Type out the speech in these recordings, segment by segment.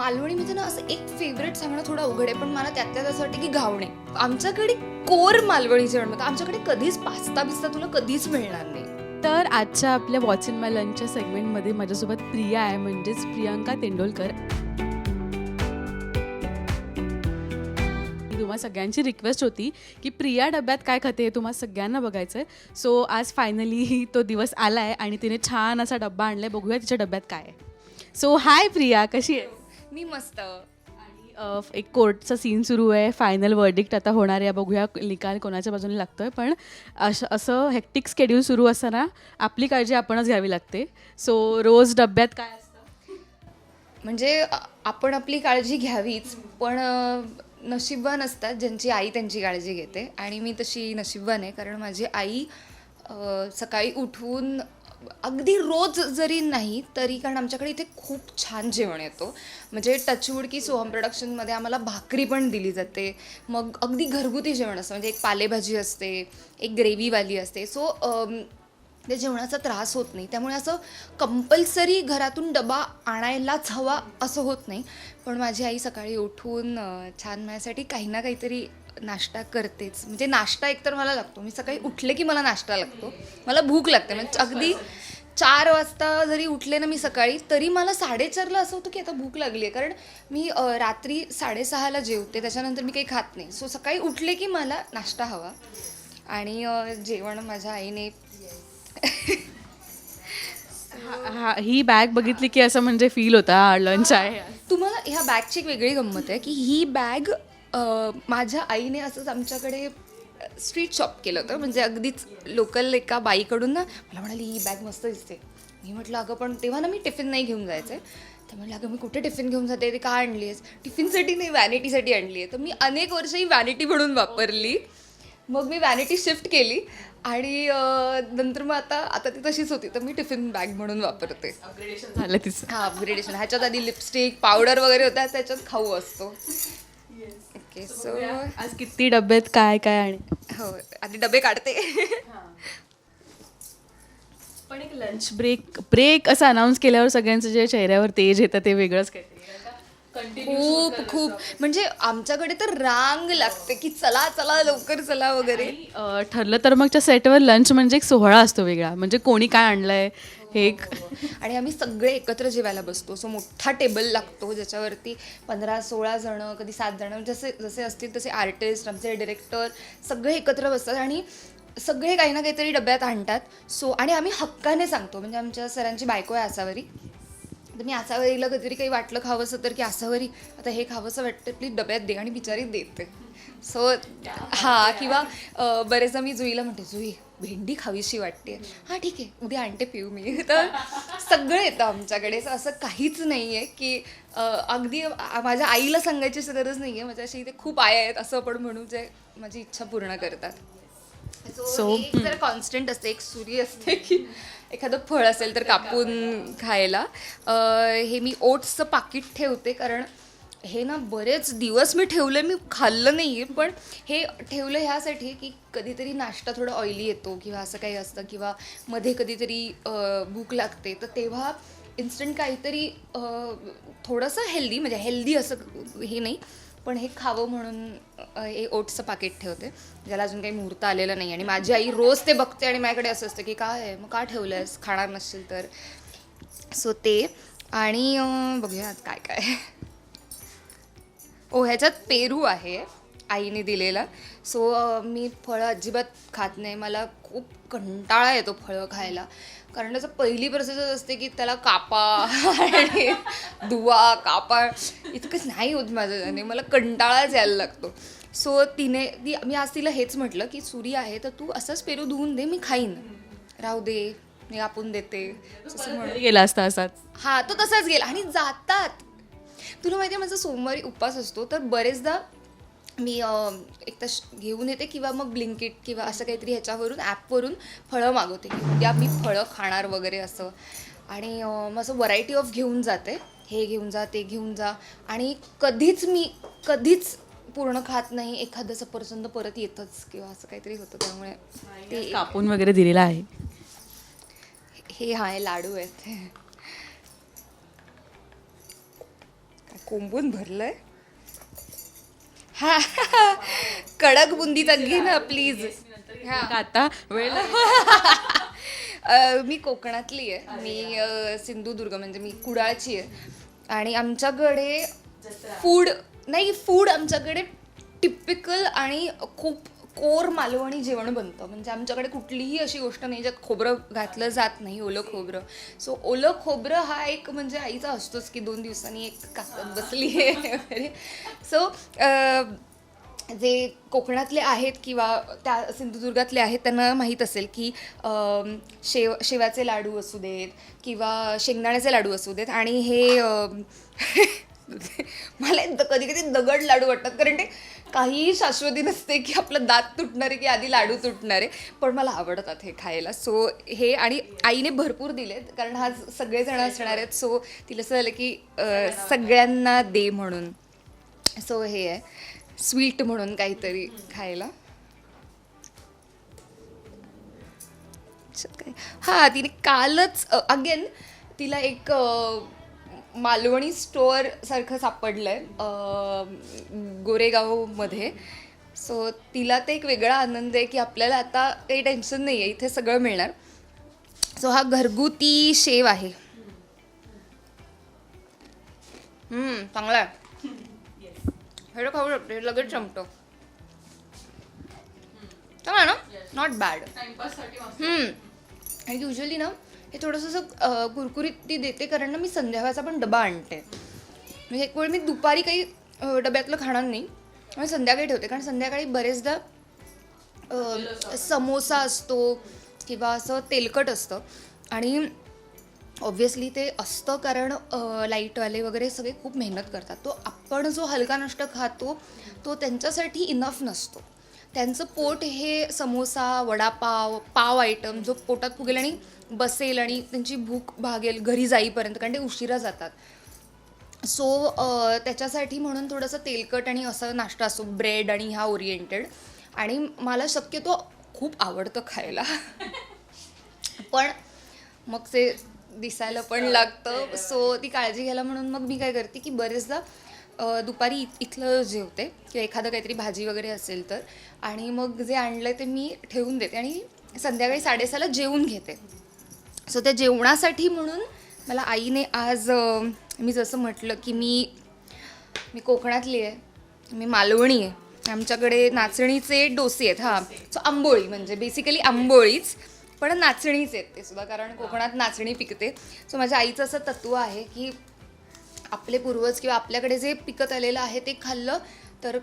मालवणीमध्ये ना असं एक फेवरेट सांगणं थोडं अवघड आहे पण मला त्यात त्यात असं वाटतं की घावणे. आमच्याकडे कोर मालवणी जेवण मिळतं. आमच्याकडे कधीच पास्ता बिस्ता तुला कधीच मिळणार नाही. तर आजच्या आपल्या वॉच इन माय लंचच्या सेगमेंटमध्ये माझ्यासोबत प्रिया आहे म्हणजेच प्रियांका तेंडोलकर. तुम्हा सगळ्यांची रिक्वेस्ट होती की प्रिया डब्यात काय खाते हे तुम्हाला सगळ्यांना बघायचं आहे सो आज फायनली तो दिवस आला आहे आणि तिने छान असा डब्बा आहे बघूया तिच्या डब्यात काय आहे. सो हाय प्रिया कशी आहे मी मस्त. अ, एक कोर्टचा सीन सुरू आहे. फायनल वर्डिक्ट आता होणार आहे. बघूया निकाल कोणाच्या बाजूने लागतोय. पण असं असं हेक्टिक स्केड्यूल सुरू असताना आपली काळजी आपणच घ्यावी लागते. सो रोज डब्यात काय असतं? म्हणजे अ, आपण आपली काळजी घ्यावीच. पण अ, नशीबवान असतात ज्यांची आई त्यांची काळजी घेते. आणि मी तशी नशीबवान आहे. कारण माझी आई अ, सकाळी उठवून अगदी रोज जरी नाही तरी कारण आमच्याकडे इथे खूप छान जेवण येतो. म्हणजे टचवूड की सोहम प्रोडक्शनमध्ये आम्हाला भाकरी पण दिली जाते. मग अगदी घरगुती जेवण असतं. म्हणजे एक पालेभाजी असते एक ग्रेव्हीवाली असते. सो त्या जेवणाचा त्रास होत नाही. त्यामुळे असं कंपल्सरी घरातून डबा आणायलाच हवा असं होत नाही. पण माझी आई सकाळी उठून छान माझ्यासाठी काही ना काहीतरी नाश्ता करतेच. म्हणजे नाश्ता एकतर मला लागतो. मी सकाळी उठले की मला नाश्ता लागतो. मला भूक लागते. म्हणजे अगदी चार वाजता जरी उठले ना मी सकाळी तरी मला साडेचारला असं होतं की आता भूक लागली आहे. कारण मी रात्री साडेसहाला जेवते. त्याच्यानंतर मी काही खात नाही. सो सकाळी उठले की मला नाश्ता हवा. आणि जेवण माझ्या आईने हा- बॅग बघितली की असं म्हणजे फील होता लंच आहे. तुम्हाला ह्या बॅगची एक वेगळी गंमत आहे की ही बॅग माझ्या आईने असंच आमच्याकडे स्ट्रीट शॉप केलं होतं. म्हणजे अगदीच लोकल एका बाईकडून ना मला म्हणाली ही बॅग मस्त दिसते. मी म्हटलं अगं पण तेव्हा ना मी टिफिन नाही घेऊन जायचे. तर म्हटलं अगं मी कुठे टिफिन घेऊन जाते? ते का आणली आहेस टिफिनसाठी नाही व्हॅनिटीसाठी आणली आहे तर मी अनेक वर्ष ही व्हॅनिटी म्हणून वापरली. मग मी व्हॅनिटी शिफ्ट केली आणि नंतर मग आता आता ती तशीच होती. तर मी टिफिन बॅग म्हणून वापरते. झालं तिचं. हा अपग्रेडेशन ह्याच्यात आधी लिपस्टिक पावडर वगैरे होता त्याच्यात खाऊ असतो. ओके सो आज किती डब्यात काय काय आणि? हो आधी डबे काढते. पण एक लंच ब्रेक ब्रेक असं अनाऊन्स केल्यावर सगळ्यांचं जे चेहऱ्यावर तेज येतं ते वेगळंच काहीतरी खूप खूप. म्हणजे आमच्याकडे तर रांग लागते की चला चला लवकर चला वगैरे. ठरलं तर मगच्या सेटवर लंच म्हणजे एक सोहळा असतो वेगळा. म्हणजे कोणी काय आणलंय हे एक. आणि आम्ही सगळे एकत्र जेवायला बसतो. सो मोठा टेबल लागतो ज्याच्यावरती पंधरा सोळा जणं कधी सात जणं जसे जसे असतील तसे आर्टिस्ट आमचे डिरेक्टर सगळे एकत्र बसतात आणि सगळे काही ना काहीतरी डब्यात आणतात. सो आणि आम्ही हक्काने सांगतो. म्हणजे आमच्या सरांची बायको आहे आसावरी. तर मी आसावरीला कधीतरी काही वाटलं खावंसं तर की आसावरी आता हे खावंसं वाटतं प्लीज डब्यात दे आणि बिचारी देते. सो हां किंवा बरेचदा मी जुईला म्हणते जुई भेंडी खावीशी वाटते. हां ठीक आहे उद्या आणते पिऊ मी. तर सगळं येतं आमच्याकडे. So असं काहीच नाही आहे की अगदी माझ्या आईला सांगायची गरज नाही आहे माझ्याशी इथे खूप आया आहेत असं आपण म्हणू जे माझी इच्छा पूर्ण करतात. So, सो एक जर कॉन्स्टंट असते एक सुरी असते की एखादं फळ असेल तर कापून खायला. हे मी ओट्सचं पाकिट ठेवते कारण हे ना बरेच दिवस मी ठेवलं मी खाल्लं नाही आहे पण हे ठेवलं ह्यासाठी की कधीतरी नाश्ता थोडं ऑइली येतो किंवा असं काही असतं किंवा मध्ये कधीतरी भूक लागते. तर तेव्हा इन्स्टंट काहीतरी थोडंसं हेल्दी म्हणजे हेल्दी असं हे नाही. पण हे खावं म्हणून हे ओटचं पाकिट ठेवते. ज्याला अजून काही मुहूर्त आलेलं नाही. आणि माझी आई रोज ते बघते आणि माझ्याकडे असं असतं की काय आहे? मग का ठेवलं आहेस खाणार नसशील तर. सो ते आणि बघूयात बघूया काय काय. ओ ह्याच्यात पेरू आहे आईने दिलेला. सो मी फळं अजिबात खात नाही. मला खूप कंटाळा येतो फळं खायला. कारण त्याचं पहिली प्रोसेस असते की त्याला कापा आणि धुवा कापा. इतकंच नाही होत माझं. आणि मला कंटाळाच यायला लागतो. सो तिने ती मी आज तिला हेच म्हटलं की सुरी आहे तर तू असंच पेरू धुवून दे मी खाईन. राहू दे मी कापून देते. असं म्हणून गेला असता असाच. हा तो तसाच गेला. आणि जातात. तुला माहिती आहे माझा सोमवारी उपास असतो तर बरेचदा मी एक तर घेऊन येते किंवा मग ब्लिंकिट किंवा असं काहीतरी ह्याच्यावरून ॲपवरून फळं मागवते. की उद्या मी फळं खाणार वगैरे असं. आणि मग असं व्हरायटी ऑफ घेऊन जाते. हे घेऊन जा ते घेऊन जा. आणि कधीच मी कधीच पूर्ण खात नाही. एखादं सफरचंद परत येतच किंवा असं काहीतरी होतं. त्यामुळे ते कापून वगैरे दिलेला आहे. हे हा हे लाडू आहेत. कोंबून भरलंय. हा कडक बुंदीचा घे ना प्लीज हा. आता वेळ मी कोकणातली आहे. मी सिंधुदुर्ग म्हणजे मी कुडाळची आहे. आणि आमच्याकडे फूड नाही फूड आमच्याकडे टिपिकल आणि खूप कोर मालवणी जेवण बनतं. म्हणजे आमच्याकडे कुठलीही अशी गोष्ट नाही ज्यात खोबरं घातलं जात नाही ओलं खोबरं. सो ओलं खोबरं हा एक म्हणजे आईचा असतोच की दोन दिवसांनी एक कासत बसली आहे. वगैरे सो जे कोकणातले आहेत किंवा त्या सिंधुदुर्गातले आहेत त्यांना माहीत असेल की शेव शेवाचे लाडू असू देत किंवा शेंगदाण्याचे लाडू असू देत आणि हे मला कधी कधी दगड लाडू वाटतात. कारण ते काहीही शाश्वती नसते की आपलं दात तुटणार आहे की आधी लाडू तुटणार आहे पण मला आवडतात हे खायला. सो हे आणि आईने भरपूर दिलेत कारण हा सगळेजण असणार आहेत सो तिला असं झालं की सगळ्यांना दे म्हणून. सो हे आहे. स्वीट म्हणून काहीतरी खायला. त्याच्यात हां तिने कालच अगेन तिला एक मालवणी स्टोअर सारखं सापडलं आहे गोरेगावमध्ये. सो तिला ते एक वेगळा आनंद आहे की आपल्याला आता काही टेन्शन नाही आहे इथे सगळं मिळणार. सो हा घरगुती शेव आहे. हम्म, चांगला आहे. हे खाऊ शकते लगेच संपतो चांगला ना? नॉट बॅड आणि युजली ना हे थोडंसं असं कुरकुरीत ती देते कारण ना मी संध्याकाळचा पण डबा आणते. म्हणजे एक वेळ मी दुपारी काही डब्यातलं खाणार नाही. मी संध्याकाळी ठेवते कारण संध्याकाळी बरेचदा समोसा असतो किंवा असं तेलकट असतं. आणि ऑब्व्हियसली ते असतं कारण लाईटवाले वगैरे सगळे खूप मेहनत करतात. तो आपण जो हलका नष्ट खातो तो त्यांच्यासाठी इनफ नसतो. त्यांचं पोट हे समोसा वडापाव पाव आयटम जो पोटात फुगेल आणि बसेल आणि त्यांची भूक भागेल घरी जाईपर्यंत कारण ते उशिरा जातात. सो त्याच्यासाठी म्हणून थोडंसं तेलकट आणि असं नाश्ता असतो ब्रेड आणि ह्या ओरिएंटेड. आणि मला शक्यतो खूप आवडतं खायला. पण मग ते दिसायला पण लागतं. सो ती काळजी घ्यायला म्हणून मग मी काय करते की बरेचदा दुपारी इथलं जेवते. किंवा एखादं काहीतरी भाजी वगैरे असेल तर. आणि मग जे आणलं ते मी ठेवून देते आणि संध्याकाळी साडेसहाला जेवून घेते. सो त्या जेवणासाठी म्हणून मला आईने आज मी जसं म्हटलं की मी मी कोकणातली आहे मी मालवणी आहे. आमच्याकडे नाचणीचे डोसे आहेत हां. सो आंबोळी म्हणजे बेसिकली आंबोळीच पण नाचणीच आहेत ते सुद्धा कारण कोकणात नाचणी पिकते. सो माझ्या आईचं असं तत्व आहे की आपले पूर्वज किंवा आपल्याकडे जे पिकत आलेलं आहे ते खाल्लं तर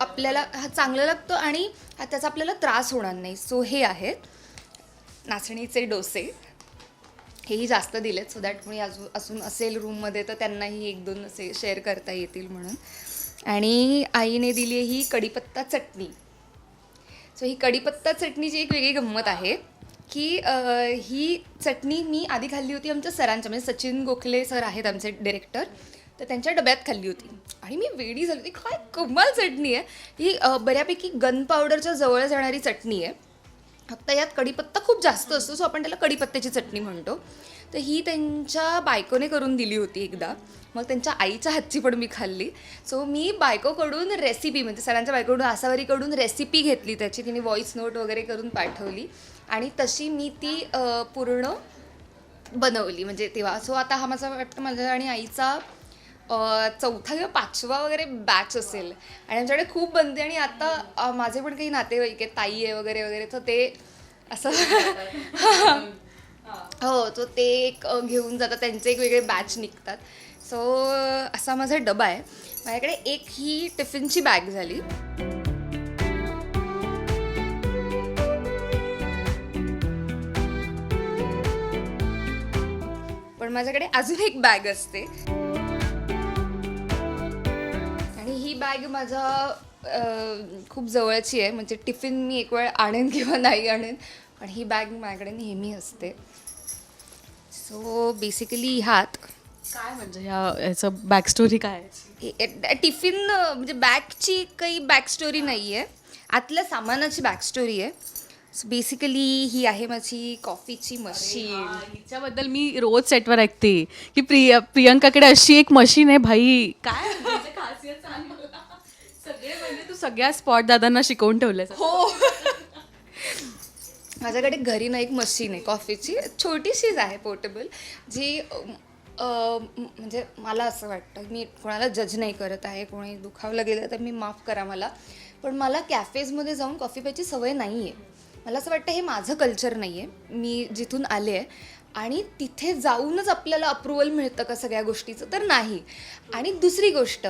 आपल्याला हा चांगलं लागतं आणि त्याचा आपल्याला त्रास होणार नाही. सो हे आहेत नाचणीचे डोसे. हेही जास्त दिलेत सो दॅट कोणी अजून असून असेल रूममध्ये तर त्यांनाही एक दोन असे शेअर करता येतील म्हणून. आणि आईने दिली ही कढीपत्ता चटणी. सो ही कढीपत्ता चटणीची एक वेगळी गंमत आहे की ही चटणी मी आधी खाल्ली होती आमच्या सरांच्या म्हणजे सचिन गोखले सर आहेत आमचे डिरेक्टर तर त्यांच्या डब्यात खाल्ली होती. आणि मी वेडी झाली होती काय कमाल चटणी आहे. ही बऱ्यापैकी गन पावडरच्या जवळ जाणारी चटणी आहे. फक्त यात कढीपत्ता खूप जास्त असतो सो आपण त्याला कढीपत्त्याची चटणी म्हणतो. तर ही त्यांच्या बायकोने करून दिली होती एकदा. मग त्यांच्या आईच्या हातची पण मी खाल्ली. सो मी बायकोकडून रेसिपी म्हणजे सरांच्या बायकोकडून आसावरीकडून रेसिपी घेतली त्याची. तिने व्हॉइस नोट वगैरे करून पाठवली. आणि तशी मी ती पूर्ण बनवली. म्हणजे तेव्हा. सो आता हा माझा वाटतं माझ्या आणि आईचा चौथा किंवा पाचवा वगैरे बॅच असेल. आणि आमच्याकडे खूप बनते आणि आता माझे पण काही नातेवाईक आहेत ताई आहे वगैरे वगैरे. तर ते असं हो तो ते एक घेऊन जातात. त्यांचे एक वेगळे बॅच निघतात. सो असा माझा डबा आहे. माझ्याकडे एक ही टिफिनची बॅग झाली. पण माझ्याकडे अजून एक बॅग असते. बॅग माझा खूप जवळची आहे. म्हणजे टिफिन मी एक वेळ आणेन किंवा नाही आणेन पण ही बॅग माझ्याकडे नेहमी असते. सो बेसिकली ह्यात काय म्हणजे ह्या याचं बॅकस्टोरी काय आहे? हे- टिफिन म्हणजे बॅगची काही बॅक स्टोरी नाही आहे आतल्या सामानाची बॅक स्टोरी आहे. सो बेसिकली ही आहे माझी कॉफीची मशीन हिच्याबद्दल मी रोज सेटवर ऐकते की प्रिय प्रियंकाकडे अशी एक मशीन आहे भाई. काय? म्हणजे खासियत सांग मला. सगळे म्हणजे तू सगळ्या स्पॉट दादांना शिकवून ठेवले हो. माझ्याकडे घरी ना एक मशीन आहे कॉफीची. छोटीशीच आहे पोर्टेबल जी म्हणजे मला असं वाटतं मी कोणाला जज नाही करत आहे कोणी दुखावलं गेलं तर मी माफ करा मला. पण मला कॅफेजमध्ये जाऊन कॉफी प्यायची सवय नाही आहे मला असं वाटतं हे माझं कल्चर नाही आहे मी जिथून आले आहे आणि तिथे जाऊनच आपल्याला अप्रुव्हल मिळतं का सगळ्या गोष्टीचं? तर नाही. आणि दुसरी गोष्ट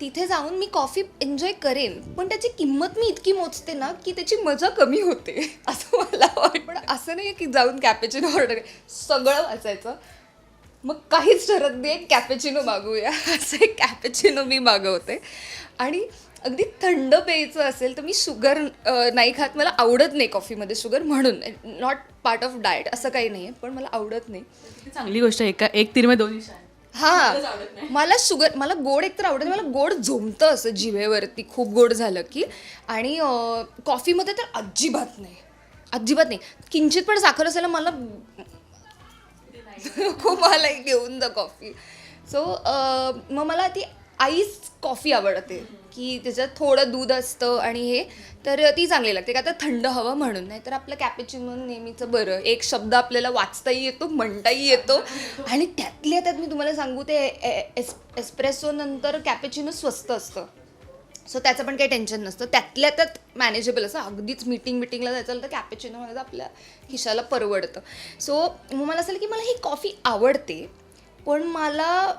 तिथे जाऊन मी कॉफी एन्जॉय करेन पण त्याची किंमत मी इतकी मोजते ना की त्याची मजा कमी होते असं मला वाटतं. पण असं नाही की जाऊन कॅपेचिनो ऑर्डर सगळं वाचायचं. मग काहीच ठरत नाही कॅपेचिनो मागवूया असं एक कॅपेचिनो मी मागवते. आणि अगदी थंड प्यायचं असेल तर मी शुगर नाही खात. मला आवडत नाही कॉफीमध्ये शुगर म्हणून. नॉट पार्ट ऑफ डाएट असं काही नाही आहे पण मला आवडत नाही. चांगली गोष्ट आहे. का एक तीर मग दोन निशाण हा. मला शुगर मला गोड एकतर आवडत मला गोड झोमतं असं जिभेवरती खूप गोड झालं की. आणि कॉफीमध्ये तर अजिबात नाही. अजिबात नाही. किंचित पण साखर असेल ना मला खूप मला घेऊन जा कॉफी. सो मग मला ती आईस कॉफी आवडते. की त्याच्यात थोडं दूध असतं आणि हे तर ती चांगली लागते. का तर थंड हवं म्हणून. नाही तर आपलं कॅपेचिनो नेहमीचं बरं. एक शब्द आपल्याला वाचताही येतो म्हणताही येतो. आणि त्यातल्या त्यात मी तुम्हाला सांगू ते ए- एस एस्प्रेसो नंतर कॅपेचिनो स्वस्त असतं. सो त्याचं पण काही टेन्शन नसतं. त्यातल्या त्यात मॅनेजेबल असं. अगदीच मीटिंग मिटिंगला जायचं तर कॅपेचिनो आपल्या खिशाला परवडतं. सो मग मला असं की मला ही कॉफी आवडते पण मला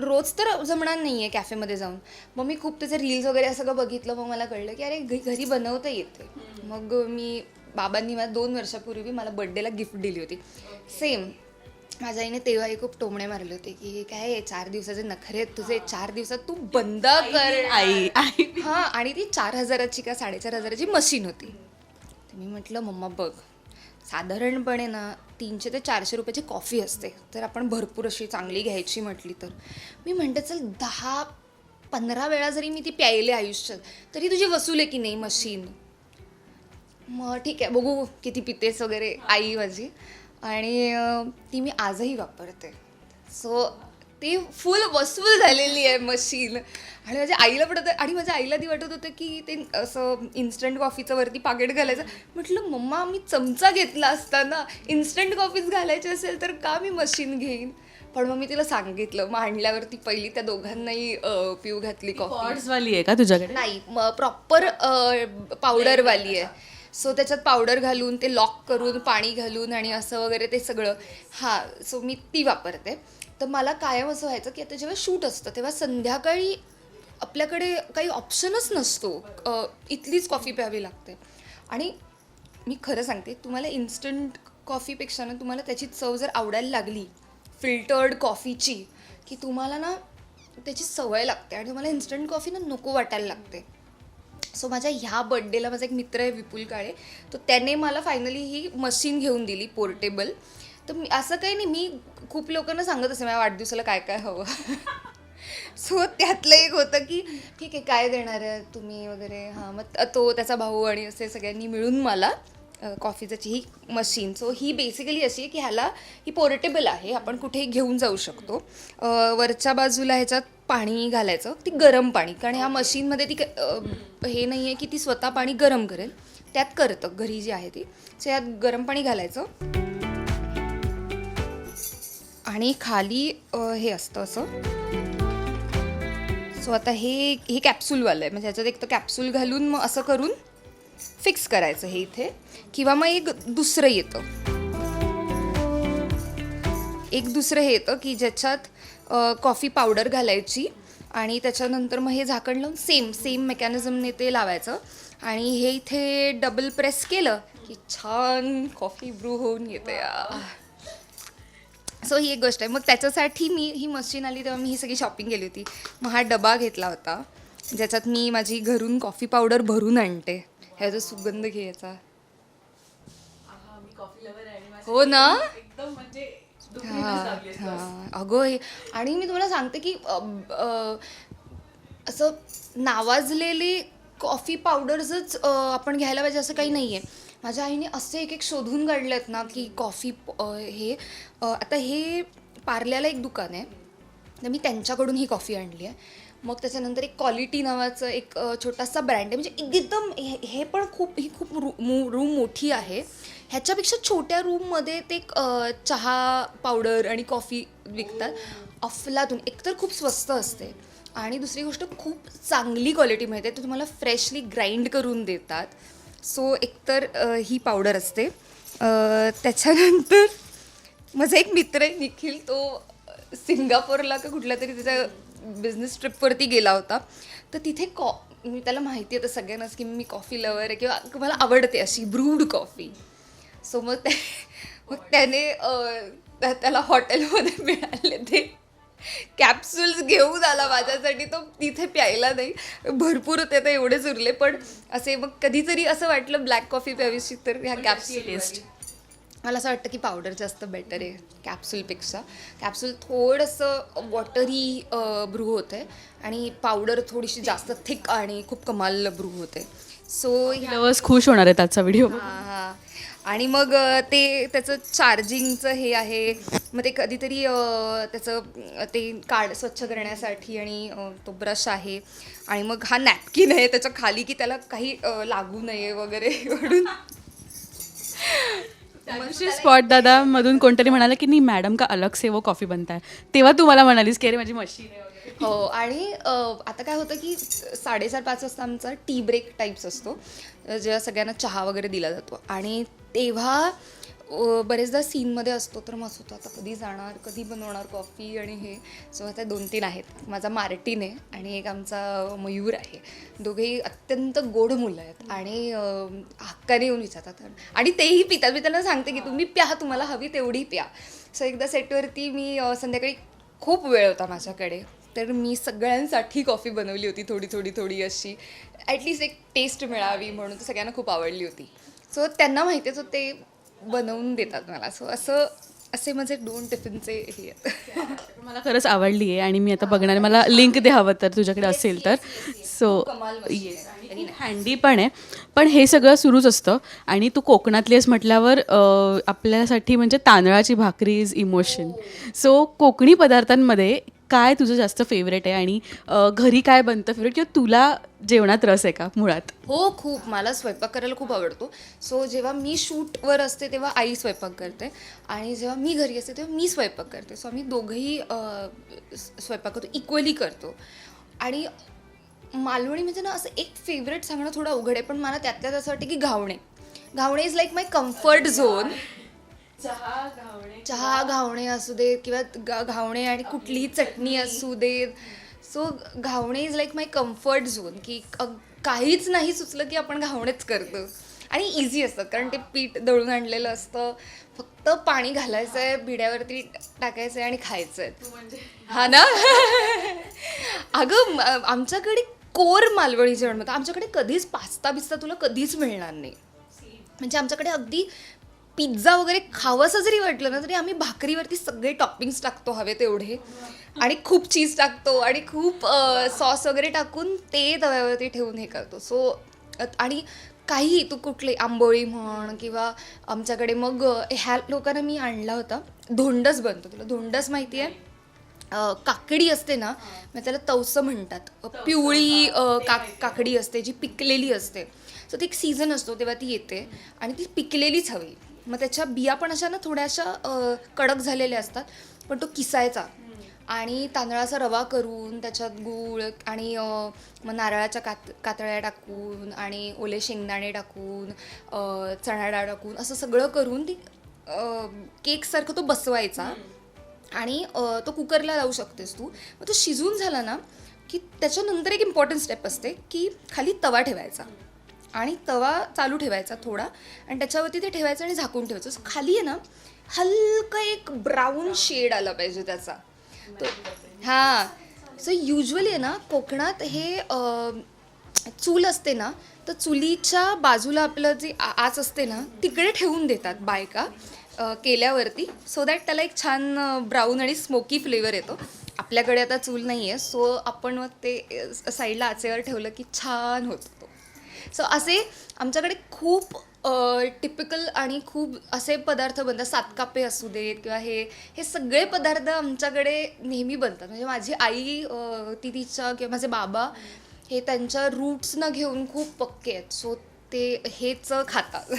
रोज तर जमणार नाही आहे कॅफेमध्ये जाऊन. मग मी खूप त्याचे रील्स वगैरे असं सगळं बघितलं मग मला कळलं की अरे घरी बनवता येते मग मी बाबांनी मला दोन वर्षापूर्वी मला बड्डेला गिफ्ट दिली होती. सेम माझ्या आईने तेव्हाही खूप टोमणे मारले होते की काय आहे, चार दिवसाचे नखरे आहेत तुझे? चार दिवसात तू बंद कर. आई आई. हा आणि ती चार हजाराची का साडेचार हजाराची मशीन होती. तर मी म्हटलं मम्मा बघ. साधारणपणे ना तीनशे ते चारशे रुपयाची कॉफी असते. तर आपण भरपूर अशी चांगली घ्यायची म्हटली तर. मी म्हणते चल दहा पंधरा वेळा जरी मी ती प्यायले आयुष्यात तरी तुझी वसूल आहे की नाही मशीन? मग ठीक आहे बघू किती पितेस वगैरे आई माझी. आणि ती मी आजही वापरते. सो ती फुल वसूल झालेली आहे मशीन आणि माझ्या आईला पडत आणि माझ्या आईला ती वाटत होतं की ते असं इन्स्टंट कॉफीचं वरती पाकिट घालायचं. म्हटलं मम्मा मी चमचा घेतला असता ना इन्स्टंट कॉफीच घालायची असेल तर का मी मशीन घेईन? पण मग मी तिला सांगितलं मग आणल्यावरती पहिली त्या दोघांनाही पिऊ घातली कॉफी आहे का तुझ्याकडे? नाही प्रॉपर पावडरवाली आहे. सो त्याच्यात पावडर घालून ते लॉक करून पाणी घालून आणि असं वगैरे ते सगळं. हां सो मी ती वापरते. तर मला कायम असं व्हायचं की आता जेव्हा शूट असतं तेव्हा संध्याकाळी आपल्याकडे काही ऑप्शनच नसतो. इथलीच कॉफी प्यावी लागते. आणि मी खरं सांगते तुम्हाला इन्स्टंट कॉफीपेक्षा ना तुम्हाला त्याची चव जर आवडायला लागली फिल्टर्ड कॉफीची की तुम्हाला ना त्याची सवय लागते आणि तुम्हाला इन्स्टंट कॉफी ना नको वाटायला लागते. सो माझ्या ह्या बड्डेला माझा एक मित्र आहे विपुल काळे तर त्याने मला फायनली ही मशीन घेऊन दिली पोर्टेबल. तर मी असं काही नाही मी खूप लोकांना सांगत असे माझ्या वाढदिवसाला काय काय हवं? सो त्यातलं एक होतं की ठीक आहे काय देणार आहे तुम्ही वगैरे? हां मग तो त्याचा भाऊ आणि असे सगळ्यांनी मिळून मला अ, कॉफीची ही मशीन सो ही बेसिकली अशी आहे की ह्याला ही पोर्टेबल आहे आपण कुठेही घेऊन जाऊ शकतो. वरच्या बाजूला ह्याच्यात पाणी घालायचं ती गरम पाणी कारण ह्या मशीनमध्ये ती क- हे नाही आहे की ती स्वतः पाणी गरम करेल त्यात करतं घरी जी आहे ती. सो यात गरम पाणी घालायचं. आणि खाली हे असतं असं. सो आता हे हे कॅप्सूलवालं आहे. म्हणजे ह्याच्यात एक तर कॅप्सूल घालून मग असं करून फिक्स करायचं हे इथे. किंवा मग एक दुसरं येतं. एक दुसरं हे येतं की ज्याच्यात कॉफी पावडर घालायची आणि त्याच्यानंतर मग हे झाकण लावून सेम सेम मेकॅनिझमने ते लावायचं. आणि हे इथे डबल प्रेस केलं की छान कॉफी ब्रू होऊन येते या सो ही एक गोष्ट आहे. मग त्याच्यासाठी मी ही मशीन आली तेव्हा मी ही सगळी शॉपिंग केली होती. मग हा डबा घेतला होता. ज्याच्यात मी माझी घरून कॉफी पावडर भरून आणते. ह्याचा सुगंध घ्यायचा. हो ना? हां हां. अगं हे आणि मी तुम्हाला सांगते की असं नावाजलेली कॉफी पावडर्सच आपण घ्यायला पाहिजे असं काही नाही आहे माझ्या आईने असे एक एक शोधून काढलेत ना की कॉफी प- हे आता हे पार्ल्याला एक दुकान आहे. तर मी त्यांच्याकडून ही कॉफी आणली आहे. मग त्याच्यानंतर एक क्वालिटी नावाचं एक छोटासा ब्रँड आहे. म्हणजे एकदम हे हे पण खूप ही खूप रू रूम मोठी आहे. ह्याच्यापेक्षा छोट्या रूममध्ये ते एक, चहा पावडर आणि कॉफी विकतात. अफलातून. एकतर खूप स्वस्त असते. आणि दुसरी गोष्ट खूप चांगली क्वालिटी मिळते. ते तुम्हाला फ्रेशली ग्राइंड करून देतात. सो एकतर ही पावडर असते. त्याच्यानंतर माझा एक मित्र आहे निखिल तो सिंगापूरला का कुठल्या तरी त्याच्या बिझनेस ट्रिपवरती गेला होता. तर तिथे कॉ मी त्याला माहिती आहे तर सगळ्यांनाच की मी कॉफी लवर आहे किंवा मला आवडते अशी ब्रूड कॉफी सो मग त्या मग त्याने त्या- त्याला हॉटेलमध्ये मिळाले ते. कॅप्सूल्स घेऊन आला माझ्यासाठी तो तिथे प्यायला नाही. भरपूर होते तर एवढेच उरले पण असे मग कधीतरी असं वाटलं ब्लॅक कॉफी प्यावीशी तर ह्या कॅप्सूल टेस्ट मला असं वाटतं की पावडर जास्त बेटर आहे कॅप्सूलपेक्षा कॅप्सूल थोडंसं वॉटरी ब्रू होते आणि पावडर थोडीशी जास्त थिक आणि खूप कमाल ब्रू होते सो लवर्स खुश होणार आहेत आजचा व्हिडिओ आणि मग ते त्याचं चार्जिंगचं हे आहे. मग ते कधीतरी अ, त्याचं ते काढ स्वच्छ करण्यासाठी आणि तो ब्रश आहे. आणि मग हा नॅपकिन आहे त्याच्याखाली की त्याला काही लागू नये वगैरे म्हणून. स्पॉट दादा मधून कोणतरी म्हणाला की नाही मॅडम का अलग से वो कॉफी बनताय? तेव्हा तू मला म्हणालीस की अरे माझी मशीन आहे. हो आणि आता काय होतं की साडेचार पाच वाजता आमचा टी ब्रेक टाईप्स असतो. जेव्हा सगळ्यांना चहा वगैरे दिला जातो. आणि तेव्हा बरेचदा सीनमध्ये असतो तर मस्त होतो आता कधी जाणार कधी बनवणार कॉफी आणि हे. सो आता दोन तीन आहेत. माझा मार्टिन आहे आणि एक आमचा मयूर आहे. दोघेही अत्यंत गोड मुलं आहेत. आणि हक्काने येऊन विचारतात. आणि तेही पितात मी त्यांना सांगते की तुम्ही प्या तुम्हाला हवी तेवढी प्या. सो एकदा सेटवरती मी संध्याकाळी खूप वेळ होता माझ्याकडे. तर मी सगळ्यांसाठी कॉफी बनवली होती थोडी थोडी थोडी अशी. ॲटलिस्ट एक टेस्ट मिळावी म्हणून ती सगळ्यांना खूप आवडली होती. सो त्यांना माहिती आहे सो ते बनवून देतात मला. सो असं असे माझे दोन टिफिनचे हे आहेत. मला खरंच आवडली आहे आणि मी आता बघणार. मला लिंक दे हवं तर तुझ्याकडे असेल तर. सो येस हँडी पण आहे. पण हे सगळं सुरूच असतं. आणि तू कोकणातली आहेस म्हटल्यावर आपल्यासाठी म्हणजे तांदळाची भाकरी इज इमोशन सो कोकणी पदार्थांमध्ये काय तुझं जास्त फेवरेट आहे आणि घरी काय बनतं फेवरेट किंवा तुला जेवणात रस आहे का मुळात? हो खूप. मला स्वयंपाक करायला खूप आवडतो. सो जेव्हा मी शूटवर असते तेव्हा आई स्वयंपाक करते. आणि जेव्हा मी घरी असते तेव्हा मी स्वयंपाक करते. सो आम्ही दोघंही अं, स- स्वयंपाक करतो. इक्वली करतो. आणि मालवणी म्हणजे ना असं एक फेवरेट सांगणं थोडं अवघड आहे पण मला त्यातल्यात असं वाटतं की घावणे. घावणे is like my comfort zone चहा घावणे असू देत किंवा घावणे आणि कुठलीही चटणी. असू देत. So घावणे is like my comfort zone की काहीच नाही सुचलं की आपण घावणेच करतो. आणि इझी असतात कारण ते पीठ दळून आणलेलं असतं. फक्त पाणी घालायचं आहे भिड्यावरती टाकायचं आहे आणि खायचं आहे हा ना? अगं आमच्याकडे कोर मालवणी जेवण म्हणतात आमच्याकडे कधीच पास्ता बिस्ता तुला कधीच मिळणार नाही. म्हणजे आमच्याकडे अगदी पिझ्झा वगैरे खावंसं जरी वाटलं ना तरी आम्ही भाकरीवरती सगळे टॉपिंग्स टाकतो हवे तेवढे आणि खूप चीज टाकतो आणि खूप सॉस वगैरे टाकून ते तव्यावरती ठेवून हे करतो. सो आणि काही तू कुठले आंबोळी म्हण किंवा आमच्याकडे मग ह्या लोकांना मी आणला होता. धोंडस बनतो तुला. धोंडस माहिती आहे? काकडी असते ना मग त्याला तवसं म्हणतात. पिवळी अ, का काकडी असते जी पिकलेली असते. सो ती एक सीझन असतो तेव्हा ती येते. आणि ती पिकलेलीच हवी. मग त्याच्या बिया पण अशा ना थोड्याशा कडक झालेल्या असतात. पण तो किसायचा. आणि तांदळाचा रवा करून त्याच्यात गूळ आणि मग नारळाच्या कात कातळ्या टाकून आणि ओले शेंगदाणे टाकून अ, चणा डाळ टाकून असं सगळं करून ती केकसारखं तो बसवायचा. आणि तो कुकरला लावू शकतेस तू. मग तो शिजून झाला ना की त्याच्यानंतर एक इम्पॉर्टंट स्टेप असते की खाली तवा ठेवायचा. आणि तवा चालू ठेवायचा थोडा आणि त्याच्यावरती ते ठेवायचं आणि झाकून ठेवायचं. खाली आहे ना हलकं एक ब्राऊन शेड आला पाहिजे त्याचा. तो हां. सो युजली आहे ना कोकणात हे चूल असते ना तर चुलीच्या बाजूला आपलं जी आ- आच असते ना तिकडे ठेवून देतात बायका केल्यावरती. सो दॅट त्याला एक छान ब्राऊन आणि स्मोकी फ्लेवर येतो. आपल्याकडे आता चूल नाही आहे सो आपण मग ते साईडला आचेवर ठेवलं की छान होतं. सो असे आमच्याकडे खूप टिपिकल आणि खूप असे पदार्थ बनतात. सातकापे असू देत किंवा हे हे सगळे पदार्थ आमच्याकडे नेहमी बनतात. म्हणजे माझी आई ती तिच्या किंवा माझे बाबा हे त्यांच्या रूट्सना घेऊन खूप पक्के आहेत. सो ते हेच खातात.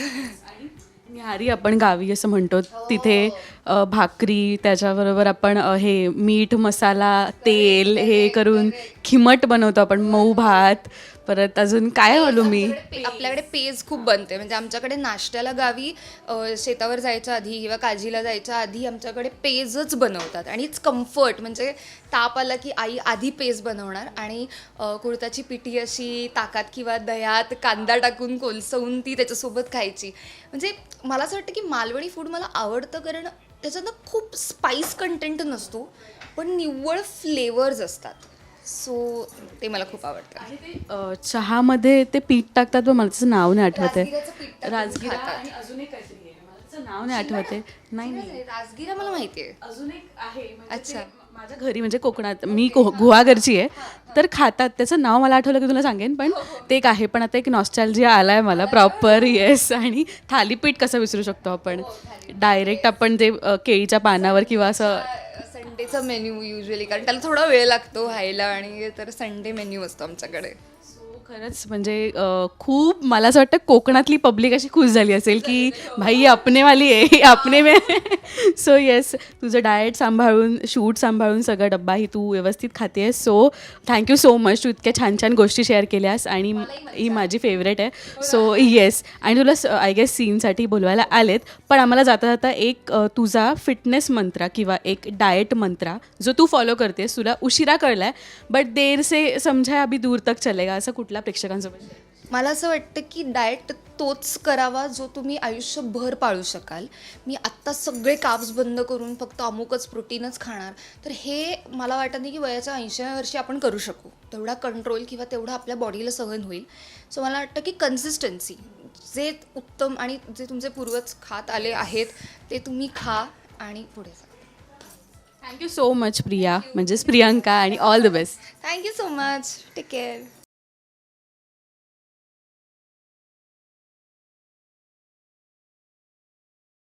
न्याहारी आपण गावी असं म्हणतो तिथे अ, भाकरी त्याच्याबरोबर आपण हे मीठ मसाला तेल हे करून खिमट बनवतो आपण मऊ भात. परत अजून काय बोलू मी? पे- आपल्याकडे पेज खूप बनते. म्हणजे आमच्याकडे नाश्त्याला गावी अ, शेतावर जायच्या आधी किंवा काजीला जायच्या आधी आमच्याकडे पेजच बनवतात. आणि इट्स कम्फर्ट म्हणजे ताप आला की आई आधी पेज बनवणार आणि अ, कुळथाची पिठी अशी ताकात किंवा दह्यात कांदा टाकून कोलसवून ती त्याच्यासोबत खायची. म्हणजे मला असं वाटतं की मालवणी फूड मला आवडतं कारण त्याच्यातनं खूप स्पाइस कंटेंट नसतो पण निव्वळ फ्लेवर्स असतात. सो ते मला खूप आवडतं. अ, चहामध्ये ते पीठ टाकतात पण मला त्याचं नाव नाही आठवत राजगिऱ्याचं आहे राजगिरा. आणि अजून एक काहीतरी आहे. मला त्याचं नाव नाही आठवत आहे नाही नाही. राजगिरा मला माहिती आहे. अजून एक आहे अच्छा. माझ्या घरी म्हणजे कोकणात मी को गुहागरची आहे. तर खातात. त्याचं नाव मला आठवलं की तुला सांगेन पण ते एक आहे. पण आता एक नॉस्टॅल्जिया आला आहे मला प्रॉपर येस आणि थालीपीठ कसं विसरू शकतो आपण? डायरेक्ट आपण ते अ, केळीच्या पानावर किंवा असं संडेचा मेन्यू युजली कारण त्याला थोडा वेळ लागतो व्हायला आणि तर संडे मेन्यू असतो आमच्याकडे. खरंच म्हणजे अ, खूप मला असं वाटतं कोकणातली पब्लिक अशी खुश झाली असेल की भाई आपनेवाली आहे ही आपने में सो येस तुझं डाएट सांभाळून शूट सांभाळून सगळं डब्बा ही तू व्यवस्थित खाते so thank you so much तू इतक्या छान छान गोष्टी शेअर केल्यास आणि ही माझी फेवरेट आहे. सो येस आणि तुला आय गेस सीनसाठी बोलवायला आलेत पण आम्हाला जाता जाता एक अ, तुझा फिटनेस मंत्रा किंवा एक डाएट मंत्रा जो तू फॉलो करतेस तुला उशिरा कळलाय बट देर से समजा अभी दूर तक चलेगा असं कुठल्या प्रेक्षकांसोबत? मला असं वाटतं की डाएट तोच करावा जो तुम्ही आयुष्यभर पाळू शकाल. मी आत्ता सगळे काब्स बंद करून फक्त अमुकच प्रोटीनच खाणार. तर हे मला वाटत नाही की वयाच्या ऐंशीव्या वर्षी आपण करू शकू. तेवढा कंट्रोल किंवा तेवढा आपल्या बॉडीला सहन होईल. सो मला वाटतं की कन्सिस्टन्सी जे उत्तम आणि जे तुमचे पूर्वज खात आले आहेत ते तुम्ही खा आणि पुढे जा. Thank you so much Priya. म्हणजेच प्रियंका आणि all the best thank you so much take care